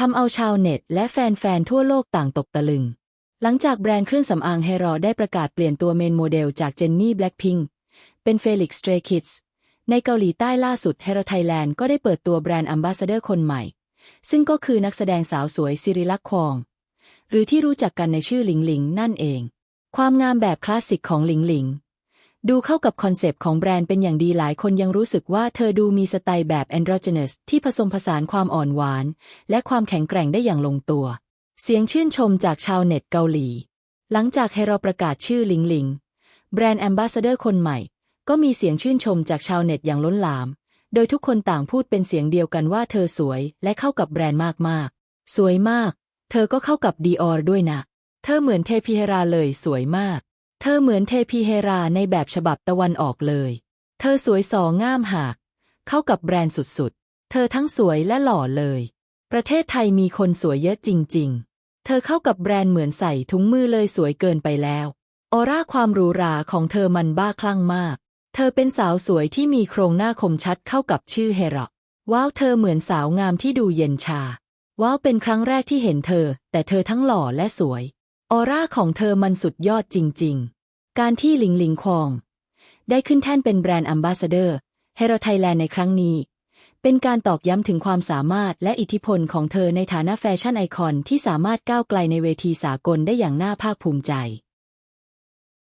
ทำเอาชาวเน็ตและแฟนๆ ทั่วโลกต่างตกตะลึง หลังจากแบรนด์เครื่องสำอางเฮรอได้ประกาศเปลี่ยนตัวเมนโมเดลจากเจนนี่แบล็คพิงเป็นเฟลิกซ์สเตรคิดส์ในเกาหลีใต้ล่าสุดเฮรอไทยแลนด์ก็ได้เปิดตัวแบรนด์อัมบาสเดอร์คนใหม่ ซึ่งก็คือนักแสดงสาวสวยซิริลักษ์ควอง หรือที่รู้จักกันในชื่อหลิงหลิงนั่นเอง ความงามแบบคลาสสิกของหลิงหลิง ดูเข้ากับคอนเซปต์ของแบรนด์เป็นอย่างดีหลายคนยังรู้สึกว่าเธอดูมีสไตล์แบบ androgynous ที่ผสมผสานความอ่อนหวาน และความแข็งแกร่งได้อย่างลงตัว เสียงชื่นชมจากชาวเน็ตเกาหลี หลังจากให้เราประกาศชื่อลิงลิง แบรนด์แอมบาสเดอร์คนใหม่ ก็มีเสียงชื่นชมจากชาวเน็ตอย่างล้นหลาม โดยทุกคนต่างพูดเป็นเสียงเดียวกันว่าเธอสวยและเข้ากับแบรนด์มากๆ สวยมาก เธอก็เข้ากับดีออร์ด้วยนะ เธอเหมือนเทพีเฮราเลยสวยมาก เธอเหมือนเทพีเฮราในแบบฉบับตะวันออกเลย เธอสวยสอง่ามหาก เข้ากับแบรนด์สุดๆ เธอทั้งสวยและหล่อเลย ประเทศไทยมีคนสวยเยอะจริง ๆ เธอเข้ากับแบรนด์เหมือนใส่ถุงมือเลยสวยเกินไปแล้ว ออร่าความหรูหราของเธอมันบ้าคลั่งมาก เธอเป็นสาวสวยที่มีโครงหน้าคมชัดเข้ากับชื่อเฮระว้าวเธอเหมือนสาวงามที่ดูเย็นชา ว้าวเป็นครั้งแรกที่เห็นเธอ แต่เธอทั้งหล่อและสวย ออร่าของเธอมันสุดยอดจริง ๆ การที่หลิงหลิงควอง ได้ขึ้นแท่นเป็นแบรนด์อัมบาสเดอร์เฮโรไทยแลนด์ในครั้งนี้ เป็นการตอกย้ำถึงความสามารถและอิทธิพลของเธอในฐานะแฟชั่นไอคอนที่สามารถก้าวไกลในเวทีสากลได้อย่างน่าภาคภูมิใจ